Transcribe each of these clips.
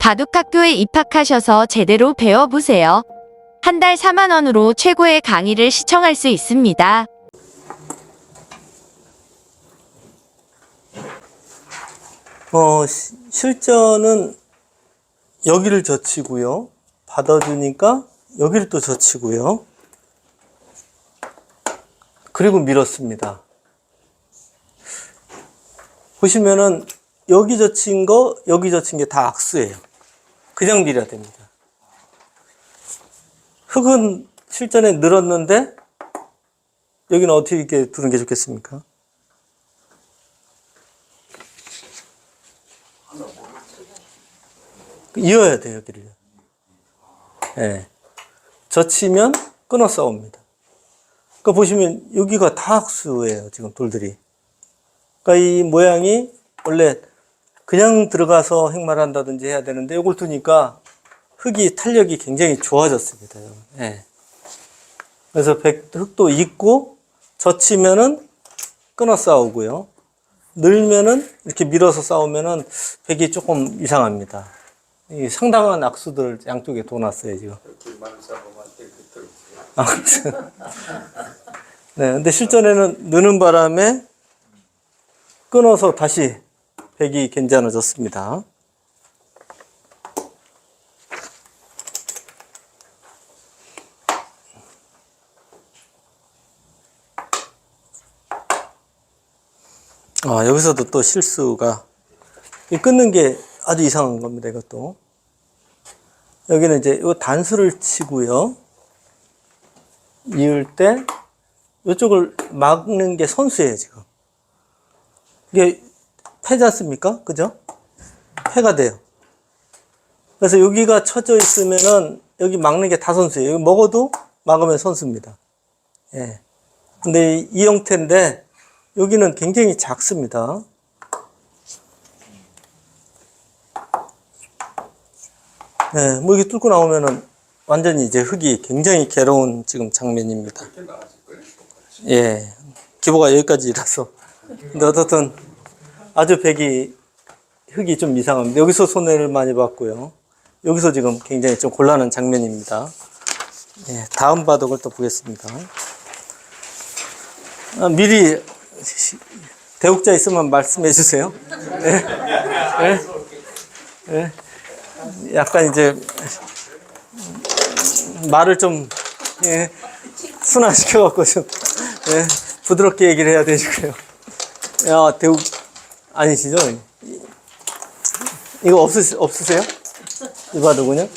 바둑학교에 입학하셔서 제대로 배워보세요. 한 달 4만원으로 최고의 강의를 시청할 수 있습니다. 어, 시- 실전은 여기를 젖히고요. 받아주니까 여기를 또 젖히고요. 그리고 밀었습니다. 보시면은 여기 젖힌 거, 여기 젖힌 게 다 악수예요. 그냥 밀어야 됩니다. 흙은 실전에 늘었는데 여기는 어떻게 이렇게 두는 게 좋겠습니까? 이어야 돼요, 여기를. 예. 젖히면 끊어 싸웁니다. 그러니까 보시면 여기가 다 학수예요, 지금 돌들이. 그러니까 이 모양이 원래 그냥 들어가서 행말한다든지 해야 되는데 이걸 두니까 흙이 탄력이 굉장히 좋아졌습니다. 예. 그래서 백- 흙도 있고 젖히면은 끊어 싸우고요. 늘면은 이렇게 밀어서 싸우면은 백이 조금 이상합니다. 이 상당한 악수들 양쪽에 둬놨어요 지금. 아무튼 네, 근데 실전에는 느는 바람에 끊어서 다시 백이 괜찮아졌습니다. 아, 여기서도 또 실수가 이 끊는 게 아주 이상한 겁니다. 이것도 여기는 이제 이 단수를 치고요. 이을 때 이쪽을 막는 게 선수예요 지금. 이게 패지 않습니까? 그죠? 패가 돼요. 그래서 여기가 쳐져 있으면은 여기 막는 게 다 선수예요. 여기 먹어도 막으면 선수입니다. 예. 근데 이- 이 형태인데 여기는 굉장히 작습니다. 네, 뭐 이게 뚫고 나오면은 완전히 이제 흙이 굉장히 괴로운 지금 장면입니다. 예, 기보가 여기까지라서. 근데 어떻든 아주 백이 흙이 좀 이상합니다. 여기서 손해를 많이 봤고요. 여기서 지금 굉장히 좀 곤란한 장면입니다. 예, 다음 바둑을 또 보겠습니다. 아, 미리 시- 대국자 있으면 말씀해 주세요. 예. 예. 예. 약간 이제 말을 좀 예, 순화시켜 갖고 좀 예, 부드럽게 얘기를 해야 되니까요. 야 대국 아니시죠? 이- 이거 없으 없으세요? 이 바둑은요?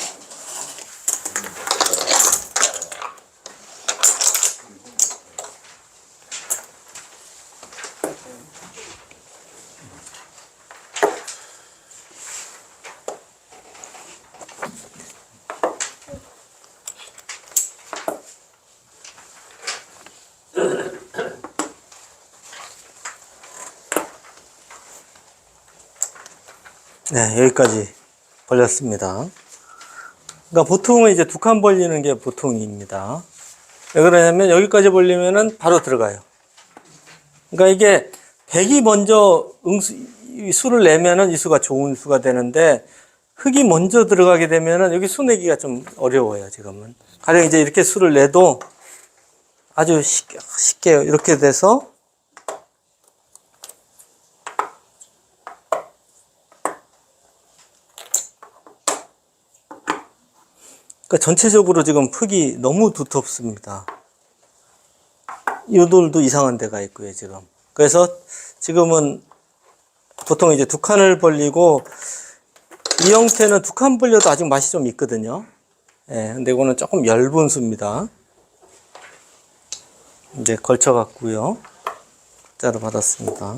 네, 여기까지 벌렸습니다. 그러니까 보통은 이제 두 칸 벌리는 게 보통입니다. 왜 그러냐면 여기까지 벌리면은 바로 들어가요. 그러니까 이게 100이 먼저 응수, 이 수를 내면은 이 수가 좋은 수가 되는데 흙이 먼저 들어가게 되면은 여기 수 내기가 좀 어려워요, 지금은. 가령 이제 이렇게 수를 내도 아주 쉽게, 쉽게 이렇게 돼서 그러니까 전체적으로 지금 흙이 너무 두텁습니다. 요돌도 이상한 데가 있고요, 지금. 그래서 지금은 보통 이제 두 칸을 벌리고 이 형태는 두 칸 벌려도 아직 맛이 좀 있거든요. 예, 근데 이거는 조금 얇은 수입니다. 이제 걸쳐갖고요. 자로 받았습니다.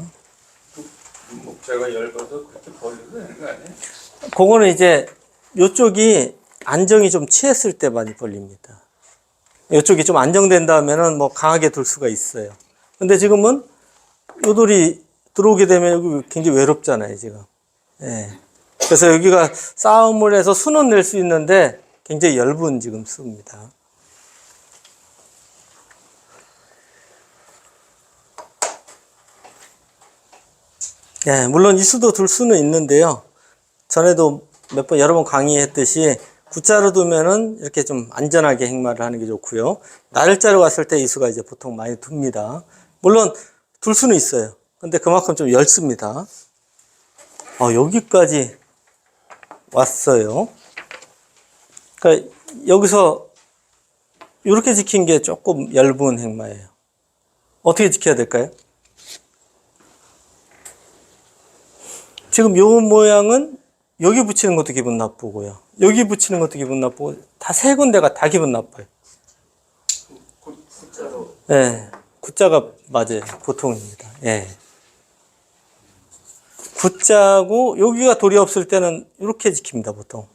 목재가 얇아서 그렇게 버려도 되는 거 아니에요? 그거는 이제 요쪽이 안정이 좀 취했을 때 많이 벌립니다. 요쪽이 좀 안정된 다음에는 뭐 강하게 돌 수가 있어요. 근데 지금은 요 돌이 들어오게 되면 여기 굉장히 외롭잖아요, 지금. 예. 그래서 여기가 싸움을 해서 수는 낼수 있는데 굉장히 얇은 지금 수입니다. 예, 물론 이 수도 둘 수는 있는데요. 전에도 몇 번 여러 번 강의했듯이 구자로 두면은 이렇게 좀 안전하게 행마를 하는 게 좋고요. 날짜로 갔을 때 이수가 이제 보통 많이 둡니다. 물론 둘 수는 있어요. 근데 그만큼 좀 얇습니다. 어, 여기까지 왔어요. 그러니까 여기서 이렇게 지킨 게 조금 얇은 행마예요. 어떻게 지켜야 될까요? 지금 요 모양은 여기 붙이는 것도 기분 나쁘고요. 여기 붙이는 것도 기분 나쁘고 다 세 군데가 다 기분 나빠요. 숫자로 예. 구자가 맞아요. 보통입니다. 예. 구자고 여기가 돌이 없을 때는 이렇게 지킵니다, 보통.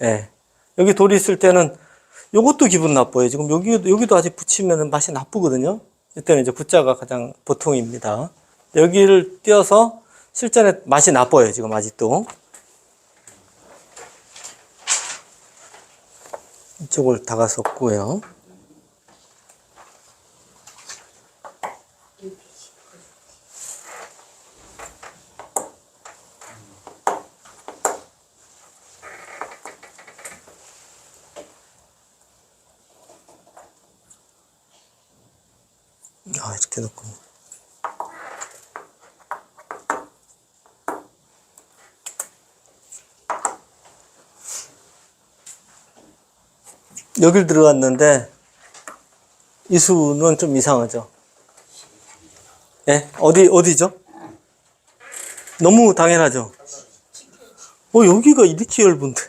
예. 여기 돌이 있을 때는 요것도 기분 나빠요. 지금 여기 여기도 아직 붙이면은 맛이 나쁘거든요. 이때는 이제 구자가 가장 보통입니다. 여기를 띄어서 실전에 맛이 나빠요, 지금 아직도. 이쪽을 다가섰고요. 아, 이렇게 놓고. 여길 들어갔는데, 이 수는 좀 이상하죠? 예? 어디, 어디죠? 너무 당연하죠? 어, 여기가 이렇게 얇은데.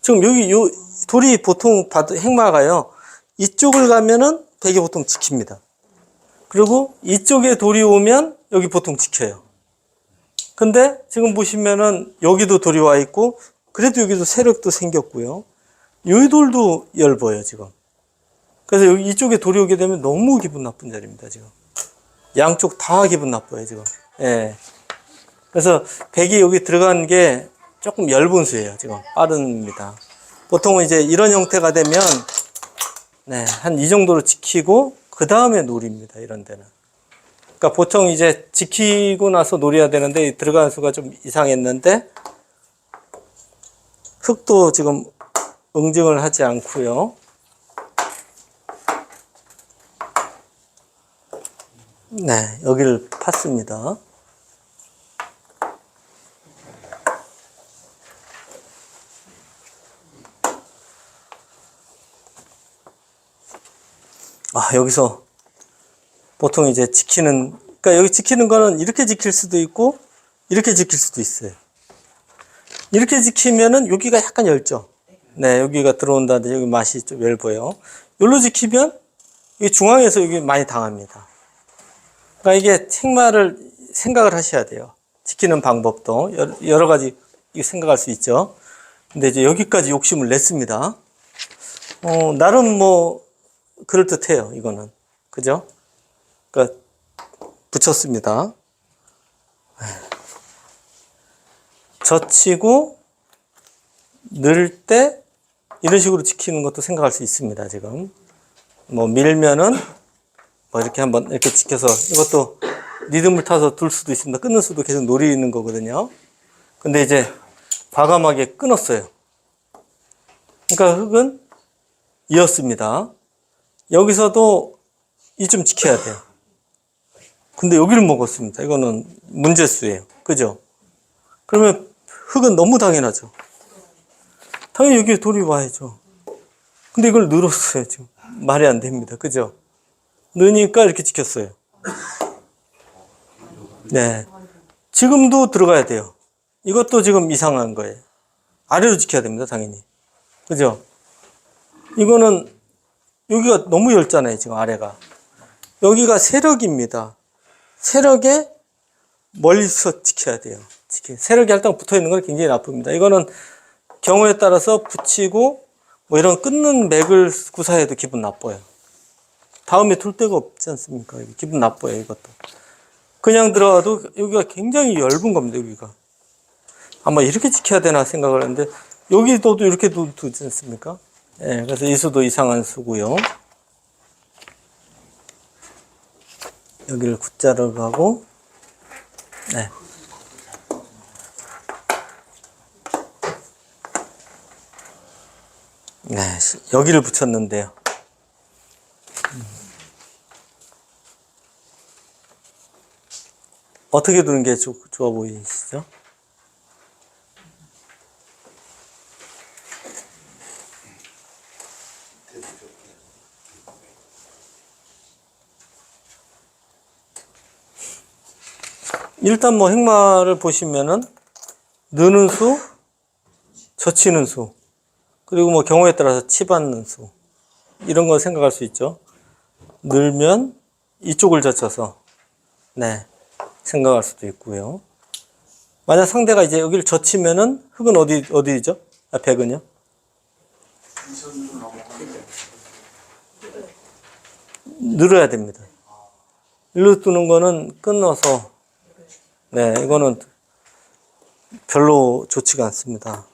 지금 여기, 요, 돌이 보통 봐도 행마가요. 이쪽을 가면은 되게 보통 지킵니다. 그리고 이쪽에 돌이 오면 여기 보통 지켜요. 근데 지금 보시면은 여기도 돌이 와 있고 그래도 여기도 세력도 생겼고요. 이 돌도 얇아요, 지금. 그래서 이쪽에 돌이 오게 되면 너무 기분 나쁜 자리입니다, 지금. 양쪽 다 기분 나빠요, 지금. 예. 그래서 백이 여기 들어간 게 조금 얇은 수예요, 지금. 빠릅니다. 보통은 이제 이런 형태가 되면 네, 한 이 정도로 지키고 그 다음에 놀입니다. 이런 데는. 그러니까 보통 이제 지키고 나서 놀이해야 되는데 들어가는 수가 좀 이상했는데 흙도 지금 응징을 하지 않고요. 네, 여기를 팠습니다. 아, 여기서 보통 이제 지키는, 그러니까 여기 지키는 거는 이렇게 지킬 수도 있고, 이렇게 지킬 수도 있어요. 이렇게 지키면은 여기가 약간 얇죠? 네, 여기가 들어온다는데 여기 맛이 좀 얇아요. 여기로 지키면 이 중앙에서 여기 많이 당합니다. 그러니까 이게 책마를 생각을 하셔야 돼요. 지키는 방법도 여러, 가지 생각할 수 있죠. 근데 이제 여기까지 욕심을 냈습니다. 어, 나름 뭐, 그럴듯해요, 이거는. 그죠? 그러니까, 붙였습니다. 젖히고, 넣을 때, 이런 식으로 지키는 것도 생각할 수 있습니다, 지금. 뭐, 밀면은, 뭐, 이렇게 한번, 이렇게 지켜서, 이것도 리듬을 타서 둘 수도 있습니다. 끊을 수도 계속 노리는 거거든요. 근데 이제, 과감하게 끊었어요. 그러니까 흙은 이었습니다. 여기서도 이 좀 지켜야 돼요. 근데 여기를 먹었습니다. 이거는 문제수예요. 그죠? 그러면 흙은 너무 당연하죠. 당연히 여기에 돌이 와야죠. 근데 이걸 늘었어요, 지금. 말이 안 됩니다. 그죠? 넣으니까 이렇게 지켰어요. 네. 지금도 들어가야 돼요. 이것도 지금 이상한 거예요. 아래로 지켜야 됩니다, 당연히. 그죠? 이거는 여기가 너무 얇잖아요, 지금 아래가. 여기가 세력입니다. 세력에 멀리서 지켜야 돼요. 세력이 할당 붙어 있는 건 굉장히 나쁩니다. 이거는 경우에 따라서 붙이고 뭐 이런 끊는 맥을 구사해도 기분 나빠요. 다음에 둘 데가 없지 않습니까? 기분 나빠요, 이것도. 그냥 들어가도 여기가 굉장히 얇은 겁니다, 여기가. 아마 이렇게 지켜야 되나 생각을 했는데 여기도 이렇게 두, 두지 않습니까? 예, 그래서 이 수도 이상한 수고요. 여기를 구자로 가고, 네. 네, 여기를 붙였는데요. 음. 어떻게 두는 게 좋, 좋아 보이시죠? 일단 뭐 행마를 보시면은 느는 수, 젖히는 수, 그리고 뭐 경우에 따라서 치받는 수 이런 걸 생각할 수 있죠. 늘면 이쪽을 젖혀서 네 생각할 수도 있고요. 만약 상대가 이제 여기를 젖히면은 흙은 어디 어디죠? 아, 백은요? 늘어야 됩니다. 일로 뜨는 거는 끊어서 네 이거는 별로 좋지가 않습니다.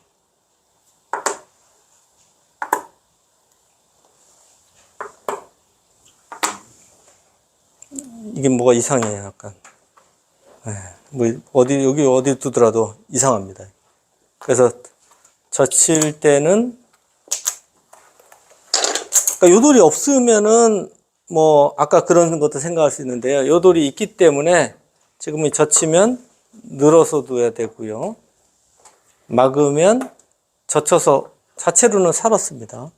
이게 뭐가 이상해요, 약간. 네, 뭐 어디 여기 어디 두더라도 이상합니다. 그래서 젖힐 때는 그러니까 요돌이 없으면은 뭐 아까 그런 것도 생각할 수 있는데요. 요돌이 있기 때문에 지금 젖히면 늘어서 둬야 되고요. 막으면 젖혀서 자체로는 살았습니다.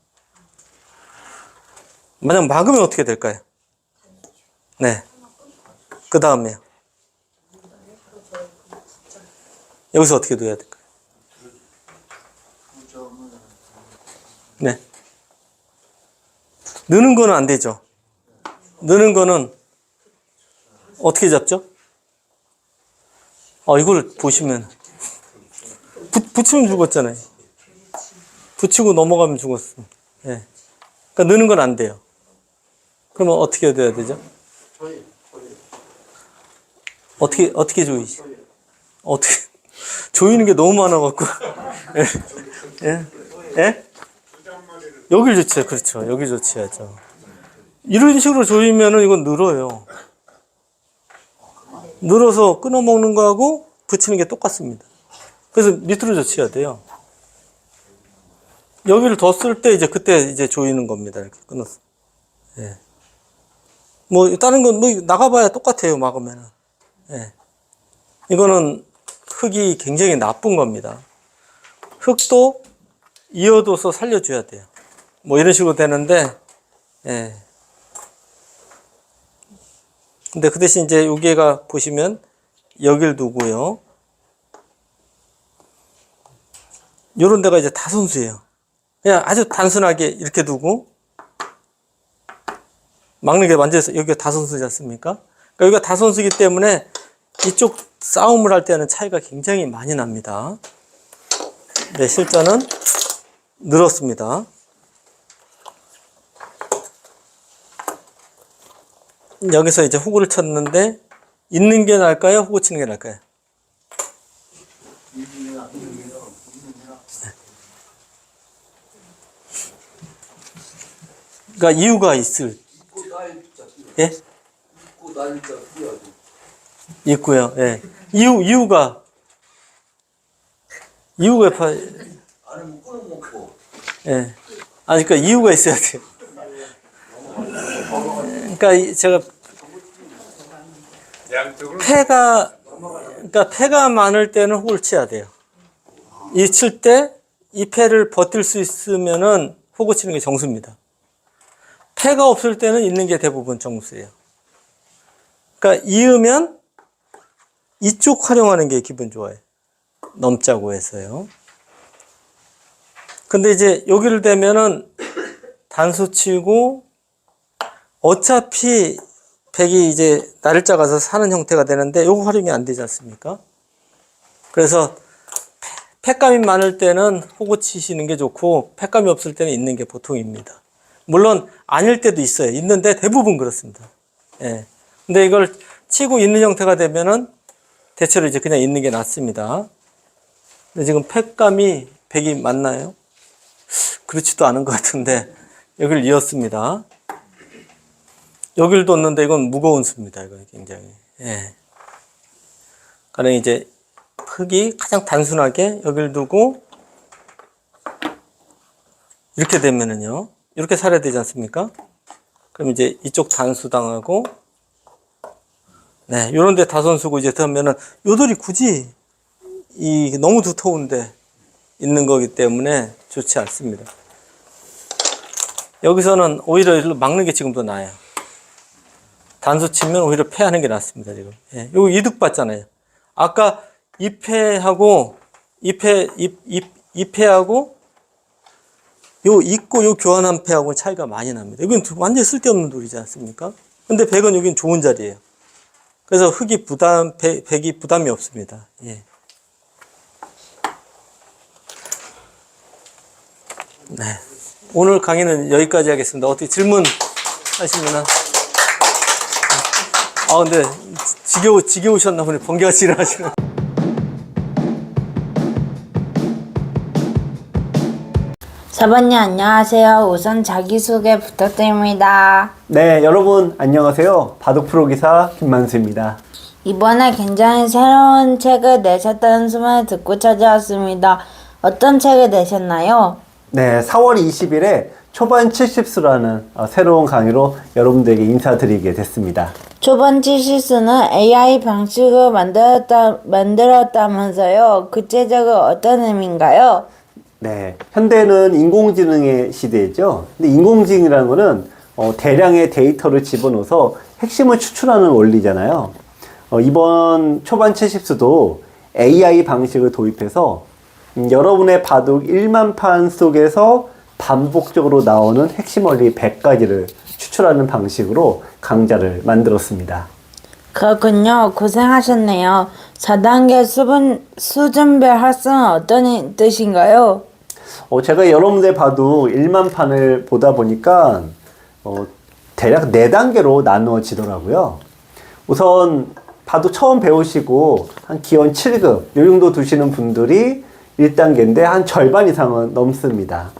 만약 막으면 어떻게 될까요? 네. 그 다음에요. 여기서 어떻게 둬야 될까요? 네. 느는 거는 안 되죠. 느는 거는 어떻게 잡죠? 아, 이걸 보시면. 붙, 붙이면 죽었잖아요. 붙이고 넘어가면 죽었어. 예. 그러니까 느는 건 안 돼요. 그러면 어떻게 돼야 되죠? 어떻게, 어떻게 조이시? 어떻게, 조이는 게 너무 많아갖고. 예? 예? 예? 여길 조치해, 그렇죠. 여기 조치해야죠. 이런 식으로 조이면은 이건 늘어요. 늘어서 끊어먹는 거하고 붙이는 게 똑같습니다. 그래서 밑으로 조치해야 돼요. 여기를 뒀을 때 이제 그때 이제 조이는 겁니다. 이렇게 끊었어. 예. 뭐 다른 건 뭐 나가봐야 똑같아요. 막으면은. 예. 이거는 흙이 굉장히 나쁜 겁니다. 흙도 이어둬서 살려줘야 돼요. 뭐 이런 식으로 되는데, 예. 근데 그 대신 이제 여기가 보시면 여길 두고요. 요런 데가 이제 다 선수예요. 그냥 아주 단순하게 이렇게 두고 막는 게 완전히 여기가 다 선수지 않습니까? 그러니까 여기가 다 선수이기 때문에 이쪽 싸움을 할 때는 차이가 굉장히 많이 납니다. 네, 실전은 늘었습니다. 여기서 이제 호구를 쳤는데 있는 게 나을까요? 호구 치는 게 나을까요? 그러니까 이유가 있을 예? 있고요. 예. 이유 이유가 이유가 파 예. 아니 그러니까 이유가 있어야 돼요. 그러니까 이- 제가 폐가 그러니까 폐가 많을 때는 호를 쳐야 돼요. 이 칠 때 이 폐를 버틸 수 있으면은 호구 치는 게 정수입니다. 폐가 없을 때는 있는 게 대부분 정수예요. 그러니까 이으면 이쪽 활용하는 게 기분 좋아요. 넘자고 해서요. 근데 이제 여기를 대면은 단수 치고 어차피 백이 이제 날짜 가서 사는 형태가 되는데 요거 활용이 안 되지 않습니까? 그래서 폐- 폐감이 많을 때는 호구 치시는 게 좋고 폐감이 없을 때는 있는 게 보통입니다. 물론 아닐 때도 있어요. 있는데 대부분 그렇습니다. 예. 근데 이걸 치고 있는 형태가 되면은 대체로 이제 그냥 있는 게 낫습니다. 근데 지금 폐감이 백이 맞나요? 그렇지도 않은 것 같은데 여기를 이었습니다. 여기를 뒀는데 이건 무거운 수입니다. 이거 굉장히. 예. 가령 이제 흙이 가장 단순하게 여기를 두고 이렇게 되면은요. 이렇게 살아야 되지 않습니까? 그럼 이제 이쪽 단수당하고 네, 요런 데 다선 쓰고 이제 들면은 요돌이 굳이 이 너무 두터운데 있는 거기 때문에 좋지 않습니다. 여기서는 오히려 일로 막는 게 지금도 나아요. 단수 치면 오히려 패하는 게 낫습니다, 지금. 예, 요거 이득 받잖아요. 아까 2패하고 2패, 2, 2, 2패하고 요 있고 요 교환한 패하고는 차이가 많이 납니다. 이건 완전히 쓸데없는 돌이지 않습니까? 근데 백은 여긴 좋은 자리예요. 그래서 흙이 부담, 백, 백이 부담이 없습니다. 예. 네. 오늘 강의는 여기까지 하겠습니다. 어떻게 질문 하시면은. 아, 근데 지겨우, 지겨우셨나 보네. 번개같이 일어나시는. 사번님 안녕하세요. 우선 자기소개 부탁드립니다. 네, 여러분 안녕하세요. 바둑 프로 기사 김만수입니다. 이번에 굉장히 새로운 책을 내셨다는 소문을 듣고 찾아왔습니다. 어떤 책을 내셨나요? 네, 4월 20일에 초반 70수라는 어, 새로운 강의로 여러분들에게 인사드리게 됐습니다. 초반 치시스는 AI 방식을 만들었다, 만들었다면서요. 구체적으로 어떤 의미인가요? 네, 현대는 인공지능의 시대죠. 근데 인공지능이라는 거는 어, 대량의 데이터를 집어넣어서 핵심을 추출하는 원리잖아요. 어, 이번 초반 70수도 AI 방식을 도입해서 음, 여러분의 바둑 1만 판 속에서 반복적으로 나오는 핵심 원리 100가지를 추출하는 방식으로 강좌를 만들었습니다. 그렇군요. 고생하셨네요. 4단계 수분, 수준별 학생은 어떤 뜻인가요? 어, 제가 여러분들 봐도 1만 판을 보다 보니까 어, 대략 4단계로 나누어지더라고요. 우선 봐도 처음 배우시고 한 기원 7급 요 정도 두시는 분들이 1단계인데 한 절반 이상은 넘습니다.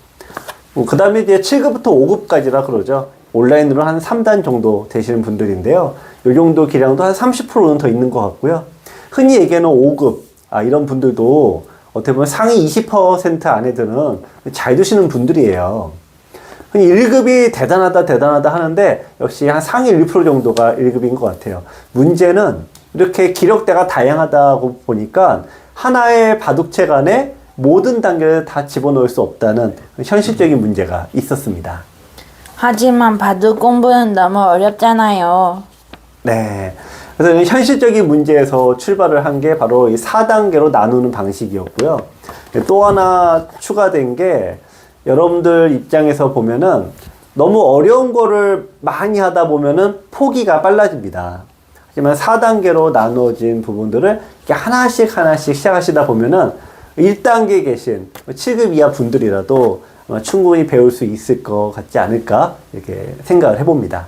그 다음에 이제 7급부터 5급까지라 그러죠. 온라인으로 한 3단 정도 되시는 분들인데요. 요 정도 기량도 한 30%는 더 있는 것 같고요. 흔히 얘기하는 5급, 아, 이런 분들도 어떻게 보면 상위 20% 안에 드는 잘 두시는 분들이에요. 흔히 1급이 대단하다, 대단하다 하는데 역시 한 상위 1% 정도가 1급인 것 같아요. 문제는 이렇게 기력대가 다양하다고 보니까 하나의 바둑책 안에 모든 단계를 다 집어넣을 수 없다는 현실적인 문제가 있었습니다. 하지만 바둑 공부는 너무 어렵잖아요. 네. 그래서 이 현실적인 문제에서 출발을 한 게 바로 이 4단계로 나누는 방식이었고요. 또 하나 추가된 게 여러분들 입장에서 보면은 너무 어려운 거를 많이 하다 보면은 포기가 빨라집니다. 하지만 4단계로 나누어진 부분들을 하나씩 하나씩 시작하시다 보면은 1단계에 계신 7급 이하 분들이라도 충분히 배울 수 있을 것 같지 않을까 이렇게 생각을 해봅니다.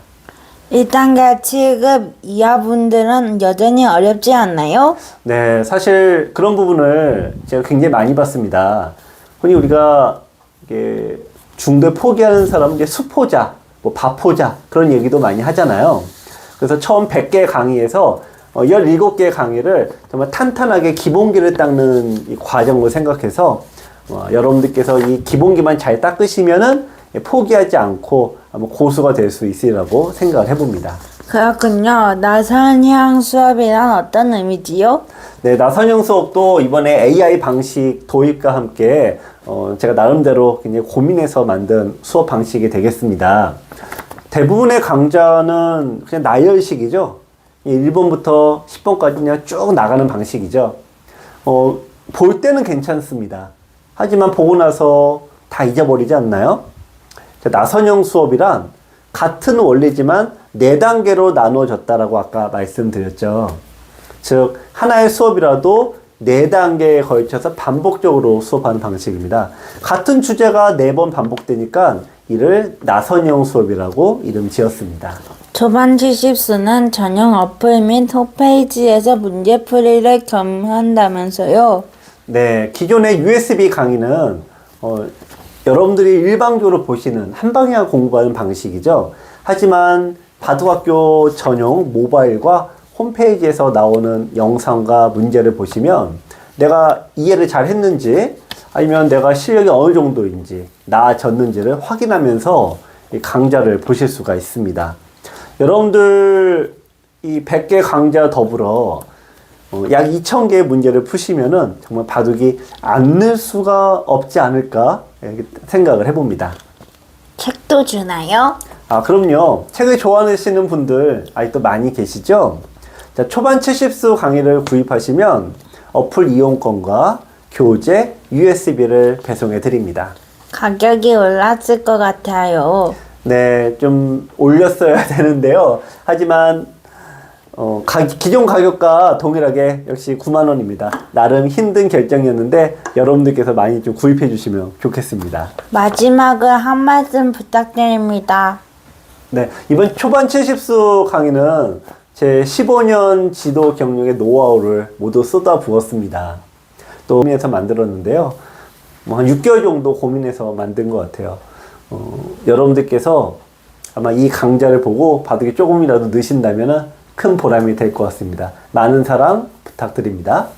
1단계 7급 이하 분들은 여전히 어렵지 않나요? 네, 사실 그런 부분을 제가 굉장히 많이 봤습니다. 흔히 우리가 이게 중대 포기하는 사람 이제 수포자, 뭐 바포자 그런 얘기도 많이 하잖아요. 그래서 처음 100개 강의에서 어, 17개 강의를 정말 탄탄하게 기본기를 닦는 이 과정을 생각해서 어, 여러분들께서 이 기본기만 잘 닦으시면은 포기하지 않고 아마 고수가 될 수 있으리라고 생각을 해봅니다. 그렇군요. 나선형 수업이란 어떤 의미지요? 네, 나선형 수업도 이번에 AI 방식 도입과 함께 어, 제가 나름대로 굉장히 고민해서 만든 수업 방식이 되겠습니다. 대부분의 강좌는 그냥 나열식이죠. 1번부터 10번까지 그냥 쭉 나가는 방식이죠. 어, 볼 때는 괜찮습니다. 하지만 보고 나서 다 잊어버리지 않나요? 자, 나선형 수업이란 같은 원리지만 네 단계로 나누어졌다라고 아까 말씀드렸죠. 즉 하나의 수업이라도 네 단계에 걸쳐서 반복적으로 수업하는 방식입니다. 같은 주제가 네 번 반복되니까 이를 나선형 수업이라고 이름 지었습니다. 초반 70수는 전용 어플 및 홈페이지에서 문제풀이를 겸한다면서요. 네, 기존의 USB 강의는 어, 여러분들이 일방적으로 보시는 한 방향 공부하는 방식이죠. 하지만 바둑학교 전용 모바일과 홈페이지에서 나오는 영상과 문제를 보시면 내가 이해를 잘 했는지 아니면 내가 실력이 어느 정도인지 나아졌는지를 확인하면서 이 강좌를 보실 수가 있습니다. 여러분들 이 100개 강좌 더불어 어, 약 2,000개의 문제를 푸시면은 정말 바둑이 안 늘 수가 없지 않을까 생각을 해봅니다. 책도 주나요? 아, 그럼요. 책을 좋아하시는 분들 아직도 많이 계시죠? 자, 초반 70수 강의를 구입하시면 어플 이용권과 교재, USB를 배송해 드립니다. 가격이 올랐을 것 같아요. 네, 좀 올렸어야 되는데요. 하지만 어, 가- 기존 가격과 동일하게 역시 9만 원입니다. 나름 힘든 결정이었는데 여러분들께서 많이 좀 구입해 주시면 좋겠습니다. 마지막으로 한 말씀 부탁드립니다. 네, 이번 초반 70수 강의는 제 15년 지도 경력의 노하우를 모두 쏟아 부었습니다. 또 고민해서 만들었는데요. 뭐 한 6개월 정도 고민해서 만든 것 같아요. 어, 여러분들께서 아마 이 강좌를 보고 바둑이 조금이라도 느신다면 큰 보람이 될 것 같습니다. 많은 사랑 부탁드립니다.